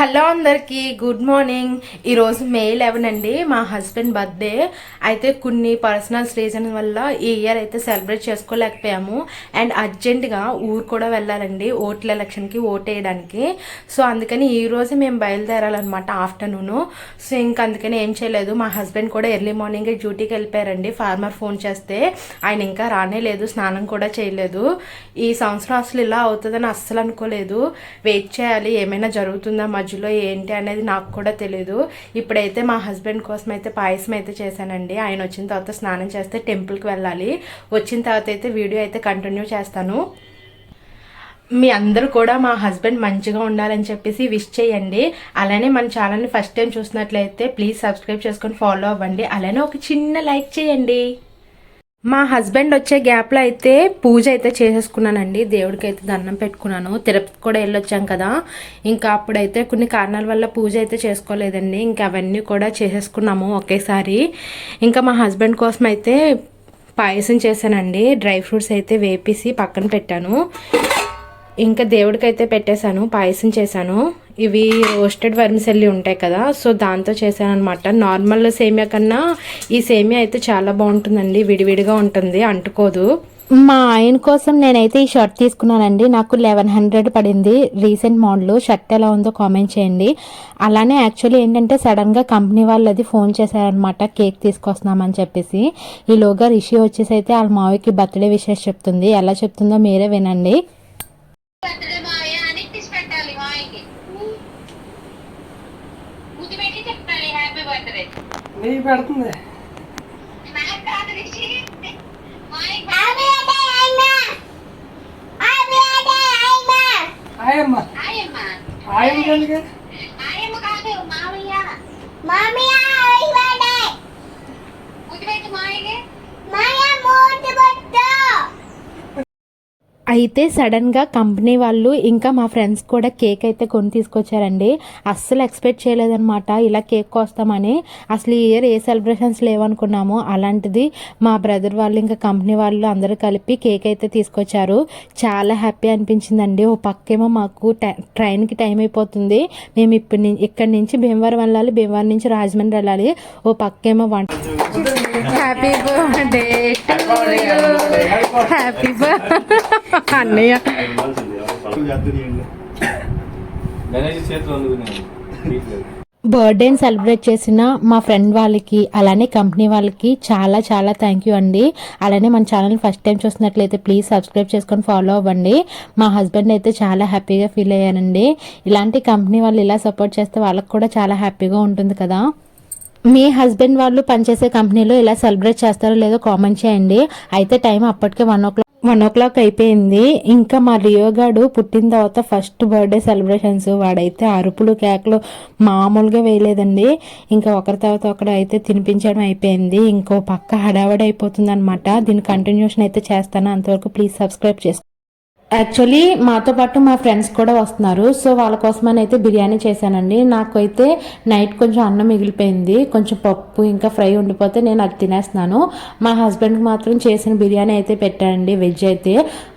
Hello అందరికీ good morning. ఈరోజు May eleven అండి మా హస్బెండ్ బర్త్డే. అయితే కొన్ని పర్సనల్స్ రీజన్ వల్ల ఈ ఇయర్ అయితే సెలబ్రేట్ చేసుకోలేకపోయాము. అండ్ అర్జెంటుగా ఊరు కూడా వెళ్ళాలండి ఓట్ల ఎలక్షన్కి ఓట్ వేయడానికి సో అందుకని ఈ మేము బయలుదేరాలన్నమాట ఆఫ్టర్నూన్. సో ఇంకా అందుకని ఏం చేయలేదు. మా హస్బెండ్ కూడా ఎర్లీ మార్నింగే డ్యూటీకి వెళ్ళిపోయారండి ఫార్మర్ ఫోన్ చేస్తే. ఆయన ఇంకా రానే లేదు స్నానం కూడా చేయలేదు. ఈ సంవత్సరం అసలు ఇలా అవుతుందని అస్సలు అనుకోలేదు. వెయిట్ చేయాలి ఏమైనా జరుగుతుందా మధ్యలో ఏంటి అనేది నాకు కూడా తెలియదు ఇప్పుడైతే మా హస్బెండ్ కోసం అయితే పాయసం అయితే చేశానండి. ఆయన వచ్చిన తర్వాత స్నానం చేస్తే టెంపుల్కి వెళ్ళాలి. వచ్చిన తర్వాత అయితే వీడియో అయితే కంటిన్యూ చేస్తాను. మీ అందరూ కూడా మా హస్బెండ్ మంచిగా ఉండాలని చెప్పేసి విష్ చేయండి. అలానే మన ఛానల్ని ఫస్ట్ టైం చూసినట్లయితే ప్లీజ్ సబ్స్క్రైబ్ చేసుకొని ఫాలో అవ్వండి. అలానే ఒక చిన్న లైక్ చేయండి. మా హస్బెండ్ వచ్చే గ్యాప్లో అయితే పూజ అయితే చేసేసుకున్నానండి. దేవుడికి అయితే దండం పెట్టుకున్నాను. తిరుపతి కూడా వెళ్ళొచ్చాం కదా. ఇంకా అప్పుడైతే కొన్ని కారణాల వల్ల పూజ అయితే చేసుకోలేదండి. ఇంకా అవన్నీ కూడా చేసేసుకున్నాము ఒకేసారి. ఇంకా మా హస్బెండ్ కోసం అయితే పాయసం చేశానండి. డ్రై ఫ్రూట్స్ అయితే వేపేసి పక్కన పెట్టాను. ఇంకా దేవుడికైతే పెట్టేశాను. పాయసం చేశాను. ఇవి రోస్టెడ్ వర్మిసెల్లి ఉంటాయి కదా సో దాంతో చేశాను అనమాట నార్మల్ సేమియా కన్నా ఈ సేమియా అయితే చాలా బాగుంటుందండి విడివిడిగా ఉంటుంది అంటుకోదు. మా ఆయన కోసం నేనైతే ఈ షర్ట్ తీసుకున్నానండి నాకు లెవెన్ హండ్రెడ్ పడింది రీసెంట్ మోడల్ షర్ట్ ఎలా ఉందో కామెంట్ చేయండి. అలానే యాక్చువల్లీ ఏంటంటే సడన్గా కంపెనీ వాళ్ళు అది ఫోన్ చేశారనమాట కేక్ తీసుకొస్తున్నామని చెప్పేసి. ఈలోగా రిషి వచ్చేసి అయితే వాళ్ళ మావికి బర్త్డే విషెస్ చెప్తుంది ఎలా చెప్తుందో మీరే వినండి బర్త్డే మావయ్య అని తీసి పెట్టాలి మావయ్యకి ముద్దు పెట్టి పెడుతుంది. రిషి. మావయ్యకి ఆయమ్మ. కాదు ముద్దు అయితే సడన్గా కంపెనీ వాళ్ళు ఇంకా మా ఫ్రెండ్స్ కూడా కేక్ అయితే కొని తీసుకొచ్చారండి. అస్సలు ఎక్స్పెక్ట్ చేయలేదన్నమాట. ఇలా కేక్ కోస్తామని. అసలు ఈ ఇయర్ ఏ సెలబ్రేషన్స్ లేవనుకున్నాము అలాంటిది మా బ్రదర్ వాళ్ళు ఇంకా కంపెనీ వాళ్ళు అందరూ కలిపి కేక్ అయితే తీసుకొచ్చారు. చాలా హ్యాపీ అనిపించిందండి. ఓ పక్కేమో మాకు టై- ట్రైన్కి టైం అయిపోతుంది. మేము ఇప్పటి ఇక్కడి నుంచి భీమవరం వెళ్ళాలి భీమవరం నుంచి రాజమండ్రి వెళ్ళాలి. ఓ పక్కేమో వంట హ్యాపీ బర్త్డే హ్యాపీ అన్నయ్య అందుకున్నాను తీయట్లేదు. బర్త్డేని సెలబ్రేట్ చేసిన మా ఫ్రెండ్ వాళ్ళకి అలానే కంపెనీ వాళ్ళకి చాలా చాలా థ్యాంక్ యూ అండి. అలానే మన ఛానల్ ఫస్ట్ టైం చూసినట్లయితే ప్లీజ్ సబ్స్క్రైబ్ చేసుకొని ఫాలో అవ్వండి. మా హస్బెండ్ అయితే చాలా హ్యాపీగా ఫీల్ అయ్యానండి ఇలాంటి కంపెనీ వాళ్ళు ఇలా సపోర్ట్ చేస్తే వాళ్ళకి కూడా చాలా హ్యాపీగా ఉంటుంది కదా. మీ హస్బెండ్ వాళ్ళు పనిచేసే కంపెనీలో ఇలా సెలబ్రేట్ చేస్తారో లేదో కామెంట్ చేయండి. అయితే టైం అప్పటికే one o'clock one o'clock అయిపోయింది. ఇంకా మా రియోగాడు పుట్టిన తర్వాత ఫస్ట్ బర్త్డే సెలబ్రేషన్స్ వాడైతే అరుపులు కేకలు మామూలుగా వేయలేదండి. ఇంకా ఒకరి తర్వాత ఒకడు అయితే తినిపించడం అయిపోయింది. ఇంకో పక్క హడావడి అయిపోతుంది అనమాట దీని కంటిన్యూషన్ అయితే చేస్తాను. అంతవరకు ప్లీజ్ సబ్స్క్రైబ్ చేసుకో యాక్చువల్లీ మాతో పాటు మా ఫ్రెండ్స్ కూడా వస్తున్నారు. సో వాళ్ళ కోసమని అయితే బిర్యానీ చేశానండి. నాకైతే నైట్ కొంచెం అన్నం మిగిలిపోయింది. కొంచెం పప్పు ఇంకా ఫ్రై ఉండిపోతే నేను అది తినేస్తున్నాను. మా హస్బెండ్కి మాత్రం చేసిన బిర్యానీ అయితే పెట్టానండి వెజ్ అయితే.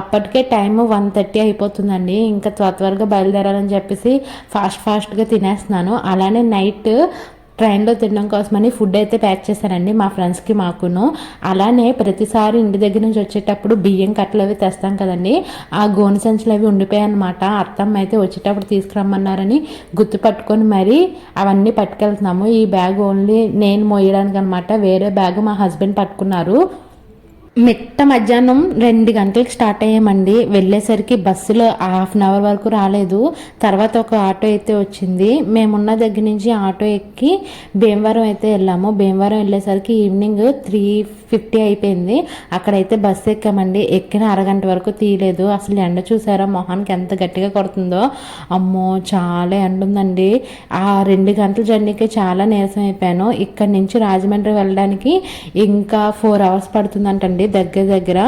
అప్పటికే టైం వన్ థర్టీ అయిపోతుందండి. ఇంకా త్వర త్వరగా బయలుదేరాలని చెప్పేసి ఫాస్ట్ ఫాస్ట్గా తినేస్తున్నాను. అలానే నైట్ ట్రైన్లో తినడం కోసమని ఫుడ్ అయితే ప్యాక్ చేశానండి మా ఫ్రెండ్స్కి మాకును. అలానే ప్రతిసారి ఇంటి దగ్గర నుంచి వచ్చేటప్పుడు బియ్యం కట్టలు అవి తెస్తాం కదండి. ఆ గోను సంచులు అవి ఉండిపోయాయన్నమాట. అత్తమ్మ అయితే వచ్చేటప్పుడు తీసుకురమ్మన్నారని గుర్తు పట్టుకొని మరి అవన్నీ పట్టుకెళ్తున్నాము. ఈ బ్యాగ్ ఓన్లీ నేను మోయడానికి అనమాట వేరే బ్యాగ్ మా హస్బెండ్ పట్టుకున్నారు. మిట్ట మధ్యాహ్నం రెండు గంటలకు స్టార్ట్ అయ్యామండి. వెళ్ళేసరికి బస్సులో హాఫ్ అన్ అవర్ వరకు రాలేదు. తర్వాత ఒక ఆటో అయితే వచ్చింది. మేమున్న దగ్గర నుంచి ఆటో ఎక్కి భీమవరం అయితే వెళ్ళాము. భీమవరం వెళ్ళేసరికి ఈవినింగ్ త్రీ ఫిఫ్టీ అయిపోయింది. అక్కడైతే బస్సు ఎక్కామండి. ఎక్కిన అరగంట వరకు తీయలేదు. అసలు ఎండ చూసారా? మొహానికి ఎంత గట్టిగా కొడుతుందో. అమ్మో చాలా ఎండ ఉందండి. ఆ రెండు గంటల జర్నీకి చాలా నీరసం అయిపోయాను. ఇక్కడ నుంచి రాజమండ్రి వెళ్ళడానికి ఇంకా ఫోర్ అవర్స్ పడుతుందంటండి. దగ్గర దగ్గర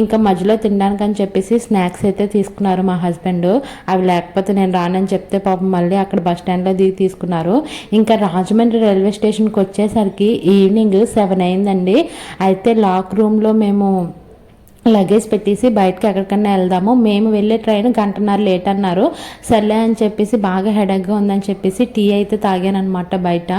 ఇంకా మధ్యలో తినడానికి అని చెప్పేసి స్నాక్స్ అయితే తీసుకున్నారు మా హస్బెండ్. అవి లేకపోతే నేను రానని చెప్తే పాపం మళ్ళీ అక్కడ బస్ స్టాండ్లో దిగి తీసుకున్నారు. ఇంకా రాజమండ్రి రైల్వే స్టేషన్కి వచ్చేసరికి ఈవినింగ్ సెవెన్ అయిందండి. అయితే లాక్ రూమ్లో మేము లగేజ్ పెట్టేసి బయటకి ఎక్కడికన్నా వెళ్దాము. మేము వెళ్ళే ట్రైన్ గంటన్నర లేట్ అన్నారు. సర్లే అని చెప్పేసి బాగా హెడక్గా ఉందని చెప్పేసి టీ అయితే తాగాను అనమాట బయట.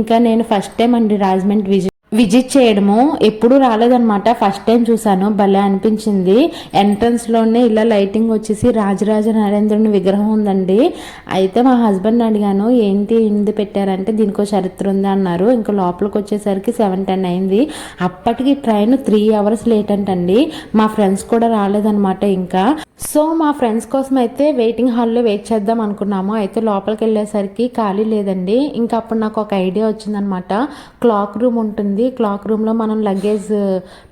ఇంకా నేను ఫస్ట్ టైం అండి రాజమండ్రి విజిట్ విజిట్ చేయడము ఎప్పుడు రాలేదన్నమాట. ఫస్ట్ టైం చూశాను. భలే అనిపించింది. ఎంట్రన్స్లోనే ఇలా లైటింగ్ వచ్చేసి రాజరాజ నరేంద్రుని విగ్రహం ఉందండి. అయితే మా హస్బెండ్ అడిగాను ఏంటి ఇంది పెట్టారంటే దీనికో చరిత్ర ఉంది అన్నారు. ఇంకా లోపలికి వచ్చేసరికి సెవెన్ టెన్ అయింది. అప్పటికి ట్రైన్ త్రీ అవర్స్ లేట్ అంటండి. మా ఫ్రెండ్స్ కూడా రాలేదన్నమాట ఇంకా. సో మా ఫ్రెండ్స్ కోసం అయితే వెయిటింగ్ హాల్లో వెయిట్ చేద్దాం అనుకున్నాము. అయితే లోపలికి వెళ్ళేసరికి ఖాళీ లేదండి. ఇంకా అప్పుడు నాకు ఒక ఐడియా వచ్చిందనమాట. క్లాక్ రూమ్ ఉంటుంది. క్లాక్ రూమ్లో మనం లగేజ్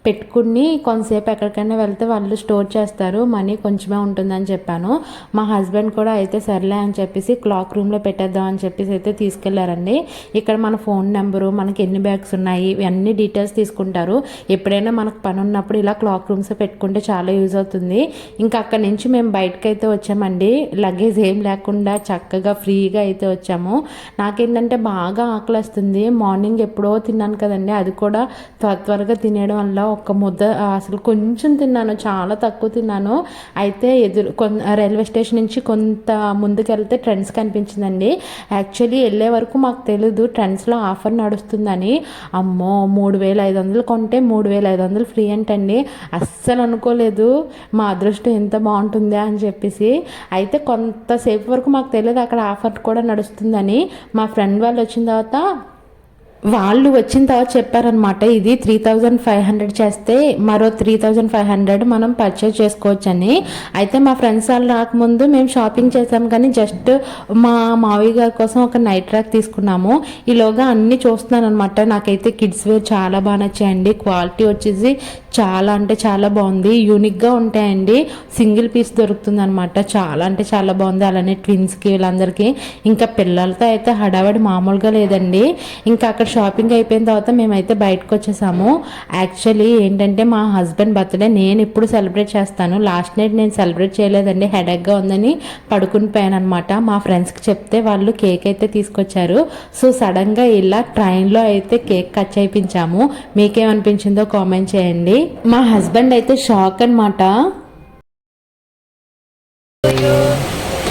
పెట్టుకుని కొంతసేపు ఎక్కడికైనా వెళ్తే వాళ్ళు స్టోర్ చేస్తారు. మనీ కొంచెమే ఉంటుందని చెప్పాను. మా హస్బెండ్ కూడా అయితే సర్లే అని చెప్పేసి క్లాక్ రూమ్లో పెట్టేద్దాం అని చెప్పేసి అయితే తీసుకెళ్ళారండి. ఇక్కడ మన ఫోన్ నెంబరు మనకి ఎన్ని బ్యాగ్స్ ఉన్నాయి ఇవన్నీ డీటెయిల్స్ తీసుకుంటారు. ఎప్పుడైనా మనకు పని ఉన్నప్పుడు ఇలా క్లాక్ రూమ్స్ పెట్టుకుంటే చాలా యూజ్ అవుతుంది. ఇంకా అక్కడ నుంచి మేము బయటకు అయితే వచ్చామండి. లగేజ్ ఏం లేకుండా చక్కగా ఫ్రీగా అయితే వచ్చాము. నాకేంటంటే బాగా ఆకలిస్తుంది. మార్నింగ్ ఎప్పుడో తిన్నాను కదండి. అది కూడా త్వర త్వరగా తినేయడం వల్ల ఒక ముద్ద అసలు కొంచెం తిన్నాను. చాలా తక్కువ తిన్నాను. అయితే ఎదురు కొ రైల్వే స్టేషన్ నుంచి కొంత ముందుకెళ్తే ట్రెండ్స్ కనిపించిందండి. యాక్చువల్లీ వెళ్ళే వరకు మాకు తెలీదు. ట్రెండ్స్లో ఆఫర్ నడుస్తుందని. అమ్మో మూడు వేల ఐదు వందలు కొంటే మూడు వేల ఐదు వందలు ఫ్రీ అంటండి. అస్సలు అనుకోలేదు. మా అదృష్టం ఎంత బాగుంటుందా అని చెప్పేసి అయితే కొంతసేపు వరకు మాకు తెలియదు అక్కడ ఆఫర్ కూడా నడుస్తుందని. మా ఫ్రెండ్ వాళ్ళు వచ్చిన తర్వాత వాళ్ళు వచ్చిన తర్వాత చెప్పారనమాట ఇది త్రీ థౌజండ్ ఫైవ్ హండ్రెడ్ చేస్తే మరో త్రీ థౌజండ్ ఫైవ్ హండ్రెడ్ మనం పర్చేజ్ చేసుకోవచ్చని. అయితే మా ఫ్రెండ్స్ వాళ్ళు రాకముందు మేము షాపింగ్ చేసాం కానీ జస్ట్ మా మావయ్య గారి కోసం ఒక నైట్ ట్రాక్ తీసుకున్నాము. ఈలోగా అన్నీ చూస్తున్నాను అనమాట నాకైతే కిడ్స్ వేర్ చాలా బాగా నచ్చాయండి. క్వాలిటీ వచ్చేసి చాలా అంటే చాలా బాగుంది. యూనిక్గా ఉంటాయండి. సింగిల్ పీస్ దొరుకుతుంది అనమాట చాలా అంటే చాలా బాగుంది. అలానే ట్విన్స్కి వీళ్ళందరికీ. ఇంకా పిల్లలతో అయితే హడావడి మామూలుగా లేదండి. ఇంకా అక్కడ షాపింగ్ అయిపోయిన తర్వాత మేమైతే బయటకు వచ్చేసాము. యాక్చువల్లీ ఏంటంటే మా హస్బెండ్ బర్త్డే నేను ఇప్పుడు సెలబ్రేట్ చేస్తాను. లాస్ట్ నైట్ నేను సెలబ్రేట్ చేయలేదండి. హెడేక్గా ఉందని పడుకుని పోయాను అనమాట మా ఫ్రెండ్స్కి చెప్తే వాళ్ళు కేక్ అయితే తీసుకొచ్చారు. సో సడన్గా ఇలా ట్రైన్లో అయితే కేక్ కట్ చేయించాము. మీకేమనిపించిందో కామెంట్ చేయండి. మా హస్బెండ్ అయితే షాక్ అనమాట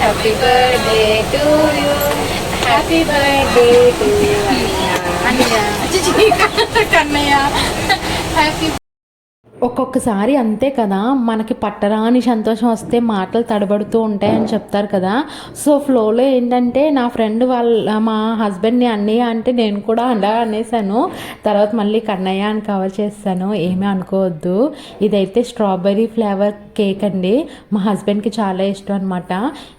హ్యాపీ కన్నయ్య హ్యాపీ ఒక్కొక్కసారి అంతే కదా మనకి పట్టరాని సంతోషం వస్తే మాటలు తడబడుతూ ఉంటాయని చెప్తారు కదా. సో ఫ్లోలో ఏంటంటే నా ఫ్రెండ్ వాళ్ళ మా హస్బెండ్ని అన్నయ్య అంటే నేను కూడా అలా అనేసాను. తర్వాత మళ్ళీ కన్నయ్య అని కవర్ చేస్తాను ఏమీ అనుకోవద్దు. ఇదైతే స్ట్రాబెర్రీ ఫ్లేవర్ కేక్ అండి. మా హస్బెండ్కి చాలా ఇష్టం అనమాట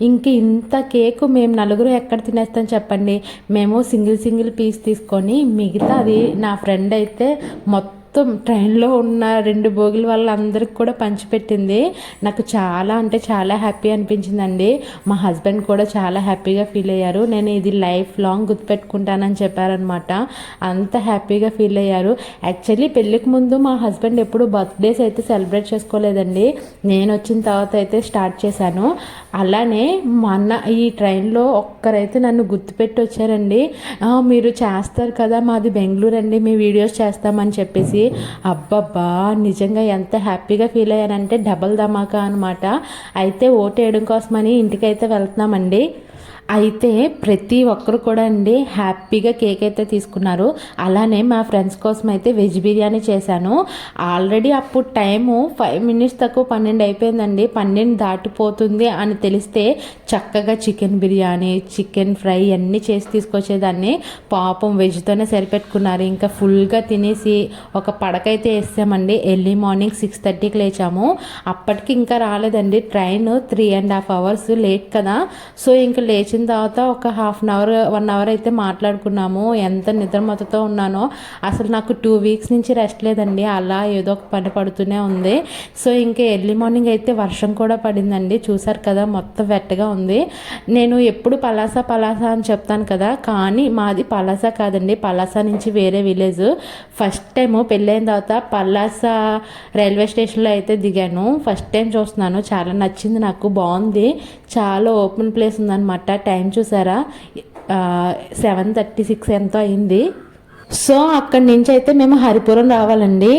ఇంక ఇంత కేక్ మేము నలుగురు ఎక్కడ తినేస్తాం చెప్పండి. మేము సింగిల్ సింగిల్ పీస్ తీసుకొని మిగతా అది నా ఫ్రెండ్ అయితే మొత్తం మొత్తం ట్రైన్లో ఉన్న రెండు భోగిల వాళ్ళందరికీ కూడా పంచిపెట్టింది. నాకు చాలా అంటే చాలా హ్యాపీ అనిపించిందండి. మా హస్బెండ్ కూడా చాలా హ్యాపీగా ఫీల్ అయ్యారు. నేను ఇది లైఫ్ లాంగ్ గుర్తుపెట్టుకుంటానని చెప్పారనమాట అంత హ్యాపీగా ఫీల్ అయ్యారు. యాక్చువల్లీ పెళ్ళికి ముందు మా హస్బెండ్ ఎప్పుడు బర్త్డేస్ అయితే సెలబ్రేట్ చేసుకోలేదండి. నేను వచ్చిన తర్వాత అయితే స్టార్ట్ చేశాను. అలానే మొన్న ఈ ట్రైన్లో ఒక్కరైతే నన్ను గుర్తుపెట్టి వచ్చారండి మీరు చేస్తారు కదా మాది బెంగళూరు అండి మీ వీడియోస్ చేస్తామని చెప్పేసి అబ్బబ్బా నిజంగా ఎంత హ్యాపీగా ఫీల్ అయ్యానంటే డబల్ ధమాకా అనమాట అయితే ఓటు వేయడం కోసమని ఇంటికైతే వెళ్తున్నామండి. అయితే ప్రతి ఒక్కరు కూడా అండి హ్యాపీగా కేక్ అయితే తీసుకున్నారు. అలానే మా ఫ్రెండ్స్ కోసం అయితే వెజ్ బిర్యానీ చేశాను. ఆల్రెడీ అప్పుడు టైము ఫైవ్ మినిట్స్ తక్కువ పన్నెండు అయిపోయిందండి. పన్నెండు దాటిపోతుంది అని తెలిస్తే చక్కగా చికెన్ బిర్యానీ చికెన్ ఫ్రై అన్నీ చేసి తీసుకొచ్చేదాన్ని. పాపం వెజ్తోనే సరిపెట్టుకున్నారు. ఇంకా ఫుల్గా తినేసి ఒక పడకైతే వేసామండి. ఎర్లీ మార్నింగ్ సిక్స్ థర్టీకి లేచాము. అప్పటికి ఇంకా రాలేదండి. Train three and half hours late కదా. సో ఇంకా లేచిన తర్వాత ఒక half an hour one hour అయితే మాట్లాడుకున్నాము. ఎంత నిద్రమతతో ఉన్నానో అసలు నాకు టూ వీక్స్ నుంచి రెస్ట్ లేదండి. అలా ఏదో ఒక పని పడుతూనే ఉంది. సో ఇంకా ఎర్లీ మార్నింగ్ అయితే వర్షం కూడా పడిందండి. చూసారు కదా మొత్తం వెట్టగా ఉంది. నేను ఎప్పుడు పలాస పలాస అని చెప్తాను కదా కానీ మాది పలాస కాదండి. పలాస నుంచి వేరే విలేజ్ ఫస్ట్ టైం పెళ్ళైన తర్వాత పలాస రైల్వే స్టేషన్లో అయితే దిగాను. ఫస్ట్ టైం చూస్తున్నాను. చాలా నచ్చింది నాకు. బాగుంది. చాలా ఓపెన్ ప్లేస్ ఉందన్నమాట. టైం చూసారా? సెవెన్ థర్టీ సిక్స్ ఎంతో అయింది. సో అక్కడి నుంచి అయితే మేము హరిపురం రావాలండి.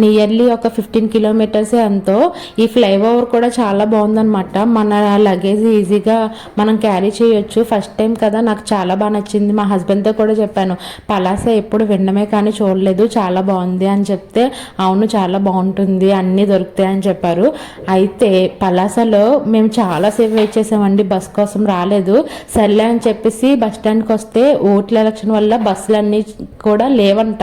నియర్లీ ఒక ఫిఫ్టీన్ కిలోమీటర్స్ ఎంతో ఈ ఫ్లైఓవర్ కూడా చాలా బాగుందనమాట మన లగేజ్ ఈజీగా మనం క్యారీ చేయొచ్చు. ఫస్ట్ టైం కదా నాకు చాలా బాగా నచ్చింది. మా హస్బెండ్తో కూడా చెప్పాను పలాస ఎప్పుడు వినడమే కానీ చూడలేదు. చాలా బాగుంది అని చెప్తే అవును చాలా బాగుంటుంది. అన్నీ దొరుకుతాయి అని చెప్పారు. అయితే పలాసలో మేము చాలాసేపు వెయిట్ చేసామండి. బస్ కోసం రాలేదు. సర్లే అని చెప్పేసి బస్ స్టాండ్కి వస్తే ఓట్ల ఎలక్షన్ వల్ల బస్సులన్నీ కూడా లేవంట.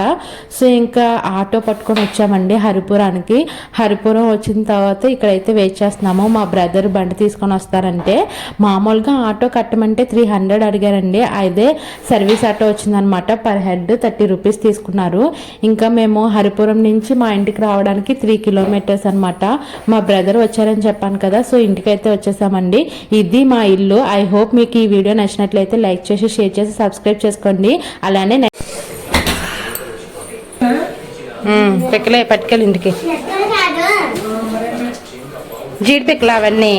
సో ఇంకా ఆటో పట్టుకొని వచ్చామండి హరిపురానికి. హరిపురం వచ్చిన తర్వాత ఇక్కడైతే వెయిట్ చేస్తున్నాము. మా బ్రదర్ బండి తీసుకొని వస్తారంటే మామూలుగా ఆటో కట్టమంటే త్రీ హండ్రెడ్ అడిగారండి. అదే సర్వీస్ ఆటో వచ్చిందనమాట. పర్ హెడ్ థర్టీ రూపీస్ తీసుకున్నారు. ఇంకా మేము హరిపురం నుంచి మా ఇంటికి రావడానికి త్రీ కిలోమీటర్స్ అనమాట. మా బ్రదర్ వచ్చారని చెప్పాను కదా సో ఇంటికైతే వచ్చేసామండి. ఇది మా ఇల్లు. ఐ హోప్ మీకు ఈ వీడియో నచ్చినట్లయితే లైక్ చేసి షేర్ చేసి సబ్స్క్రైబ్ చేసుకోండి. అలానే పిక్కలే పట్టుకెళ్ళి ఇంటికి. జీడి పిక్కలు అవన్నీ.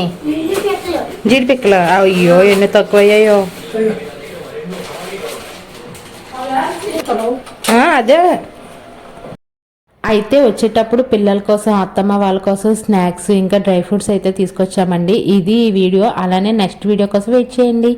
జీడి పిక్కలు అయ్యో ఎన్ని తక్కువ అయ్యాయో అదే. అయితే వచ్చేటప్పుడు పిల్లల కోసం అత్తమ్మ వాళ్ళ కోసం స్నాక్స్ ఇంకా డ్రై ఫ్రూట్స్ అయితే తీసుకొచ్చామండి. ఇది ఈ వీడియో. అలానే నెక్స్ట్ వీడియో కోసం వెయిట్ చేయండి.